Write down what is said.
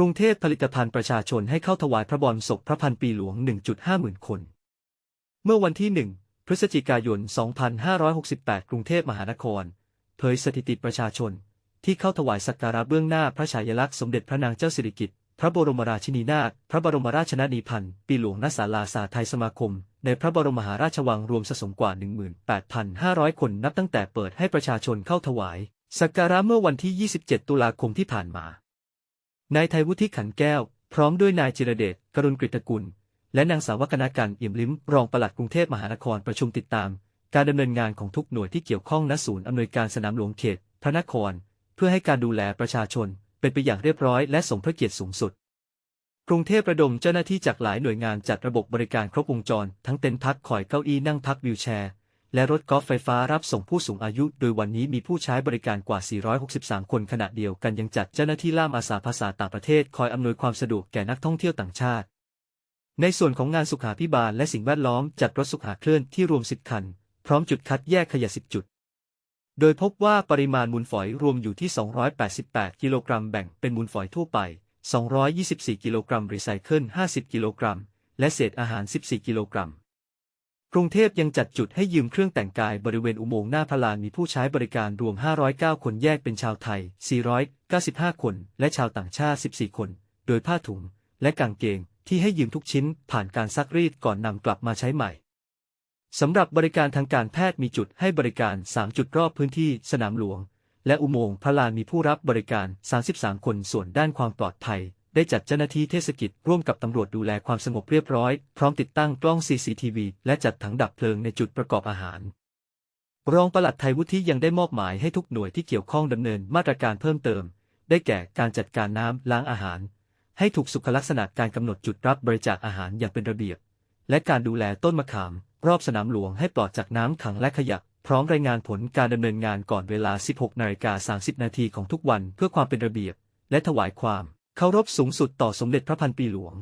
รุงเทพผลิตภัณฑ์ประชาชนให้เข้าถวายพระบรมศพพระพันปีหลวง 1.5 หมื่นคน เมื่อวันที่ 1 พฤศจิกายน 2568 กรุงเทพมหานคร เผยสถิติประชาชน ที่เข้าถวายสักการะเบื้องหน้าพระฉายาลักษณ์สมเด็จพระนางเจ้าสิริกิติ์พระบรมราชินีนาถพระบรมราชชนนีพันธ์ปีหลวงณศาลาสาไทยสมาคม ในพระบรมมหาราชวังรวมสะสมกว่า 18,500 คนนับตั้งแต่เปิดให้ประชาชนเข้าถวายสักการะเมื่อวันที่ 27 ตุลาคมที่ผ่านมา นายไทยวุฒิขันแก้ว พร้อมด้วยนายจิรเดชกรุณกฤตกุล และนางสาวกนากันเอี่ยมลิ้ม รองปลัดกรุงเทพมหานครประชุมติดตาม การดำเนินงานของทุกหน่วยที่เกี่ยวข้องณศูนย์อำนวยการสนามหลวงเขต พระนคร เพื่อให้การดูแลประชาชน เป็นไปอย่างเรียบร้อยและสมพระเกียรติสูงสุด กรุงเทพระดมเจ้าหน้าที่จากหลายหน่วยงานจัดระบบบริการครบวงจร ทั้งเต็นท์พักคอยเก้าอี้นั่งพักวิวแชร์ และรถกอล์ฟไฟฟ้ารับส่งผู้สูงอายุ โดยวันนี้มีผู้ใช้บริการกว่า 463 คนขณะเดียวกันยังจัดเจ้าหน้าที่ล่ามอาสาภาษาต่างประเทศ คอยอำนวยความสะดวกแก่นักท่องเที่ยวต่างชาติ ในส่วนของงานสุขาพิบาลและสิ่งแวดล้อมจัดรถสุขาเคลื่อนที่รวม 10 คัน พร้อมจุดคัดแยกขยะ 10 จุด โดยพบว่าปริมาณมูลฝอยรวมอยู่ที่ 288 กิโลกรัมแบ่งเป็นมูลฝอยทั่วไป 224 กิโลกรัมรีไซเคิล 50 กิโลกรัม และเศษอาหาร 14 กิโลกรัม กรุงเทพยังจัดจุดให้ยืมเครื่องแต่งกายบริเวณอุโมงค์หน้าพระลานมีผู้ใช้บริการรวม 509 คนแยกเป็นชาวไทย 495 คน และชาวต่างชาติ 14 คน โดยผ้าถุง และกางเกงที่ให้ยืมทุกชิ้นผ่านการซักรีดก่อนนำกลับมาใช้ใหม่ สำหรับบริการทางการแพทย์มีจุดให้บริการ 3 จุดรอบพื้นที่สนามหลวง และอุโมงค์พระลานมีผู้รับบริการ 33 คนส่วนด้านความปลอดภัย ได้จัดเจ้าหน้าที่เทศกิจร่วมกับตำรวจดูแลความสงบเรียบร้อย พร้อมติดตั้งกล้อง CCTV และจัดถังดับเพลิงในจุดประกอบอาหาร รองปลัดไทยวุฒิยังได้มอบหมายให้ทุกหน่วยที่เกี่ยวข้องดำเนินมาตรการเพิ่มเติม ได้แก่การจัดการน้ำล้างอาหาร ให้ถูกสุขลักษณะการกำหนดจุดรับบริจาคอาหารอย่างเป็นระเบียบ และการดูแลต้นมะขาม รอบสนามหลวงให้ปลอดจากน้ำขังและขยะพร้อมรายงานผลการดำเนินงานก่อนเวลา 16นาฬิกา30 นาทีของทุกวันเพื่อความเป็นระเบียบ และถวายความ เคารพสูงสุดต่อสมเด็จพระพันปีหลวง